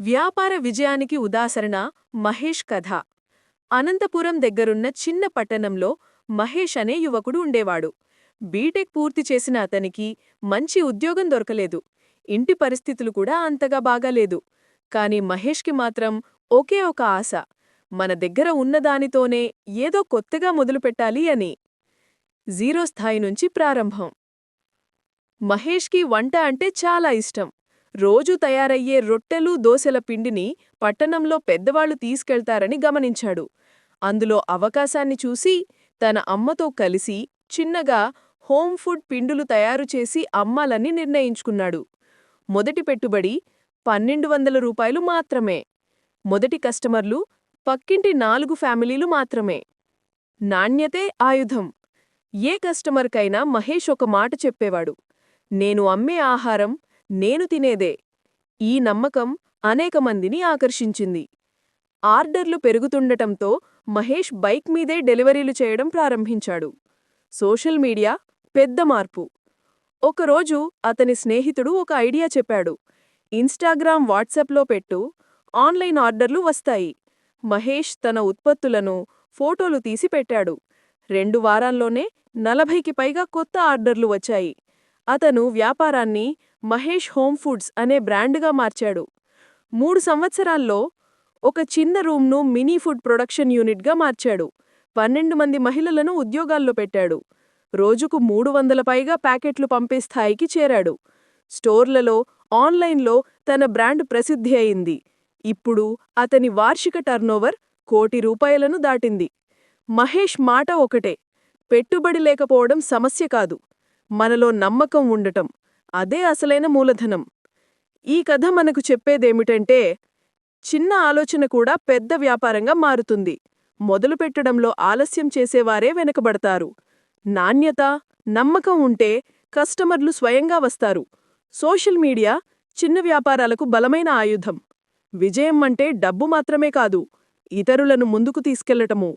వ్యాపార విజయానికి ఉదాహరణ మహేష్ కథ. అనంతపురం దగ్గరున్న చిన్న పట్టణంలో మహేష్ అనే యువకుడు ఉండేవాడు. బీటెక్ పూర్తి చేసిన అతనికి మంచి ఉద్యోగం దొరకలేదు. ఇంటి పరిస్థితులు కూడా అంతగా బాగాలేదు. కాని మహేష్కి మాత్రం ఒకే ఒక ఆశ మన దగ్గర ఉన్నదానితోనే ఏదో కొత్తగా మొదలుపెట్టాలి అని. జీరో స్థాయి నుంచి ప్రారంభం. మహేష్కి వంట అంటే చాలా ఇష్టం. రోజూ తయారయ్యే రొట్టెలు దోశల పిండిని పట్టణంలో పెద్దవాళ్ళు తీసుకెళ్తారని గమనించాడు. అందులో అవకాశాన్ని చూసి తన అమ్మతో కలిసి చిన్నగా హోమ్ ఫుడ్ పిండులు తయారుచేసి అమ్మాలని నిర్ణయించుకున్నాడు. మొదటి పెట్టుబడి పన్నెండు వందల రూపాయలు మాత్రమే. మొదటి కస్టమర్లు పక్కింటి నాలుగు ఫ్యామిలీలు మాత్రమే. నాణ్యతే ఆయుధం. ఏ కస్టమర్కైనా మహేష్ ఒక మాట చెప్పేవాడు. నేను అమ్మే ఆహారం నేను తినేదే. ఈ నమ్మకం అనేక మందిని ఆకర్షించింది. ఆర్డర్లు పెరుగుతుండటంతో మహేష్ బైక్ మీదే డెలివరీలు చేయడం ప్రారంభించాడు. సోషల్ మీడియా పెద్ద మార్పు. ఒకరోజు అతని స్నేహితుడు ఒక ఐడియా చెప్పాడు. ఇన్స్టాగ్రామ్ వాట్సాప్లో పెట్టు ఆన్లైన్ ఆర్డర్లు వస్తాయి. మహేష్ తన ఉత్పత్తులను ఫోటోలు తీసి పెట్టాడు. రెండు వారాల్లోనే నలభైకి పైగా కొత్త ఆర్డర్లు వచ్చాయి. అతను వ్యాపారాన్ని మహేష్ హోమ్ ఫుడ్స్ అనే బ్రాండ్గా మార్చాడు. మూడు సంవత్సరాల్లో ఒక చిన్న రూమ్ను మినీ ఫుడ్ ప్రొడక్షన్ యూనిట్గా మార్చాడు. పన్నెండు మంది మహిళలను ఉద్యోగాల్లో పెట్టాడు. రోజుకు మూడు వందల పైగా ప్యాకెట్లు పంపే స్థాయికి చేరాడు. స్టోర్లలో ఆన్లైన్లో తన బ్రాండ్ ప్రసిద్ధి అయింది. ఇప్పుడు అతని వార్షిక టర్నోవర్ కోటి రూపాయలను దాటింది. మహేష్ మాట ఒకటే పెట్టుబడి లేకపోవడం సమస్య కాదు. మనలో నమ్మకం ఉండటం. అదే అసలైన మూలధనం. ఈ కథ మనకు చెప్పేదేమిటంటే చిన్న ఆలోచన కూడా పెద్ద వ్యాపారంగా మారుతుంది. మొదలుపెట్టడంలో ఆలస్యం చేసేవారే వెనకబడతారు. నాణ్యత నమ్మకం ఉంటే కస్టమర్లు స్వయంగా వస్తారు. సోషల్ మీడియా చిన్న వ్యాపారాలకు బలమైన ఆయుధం. విజయం అంటే డబ్బు మాత్రమే కాదు ఇతరులను ముందుకు తీసుకెళ్ళటము.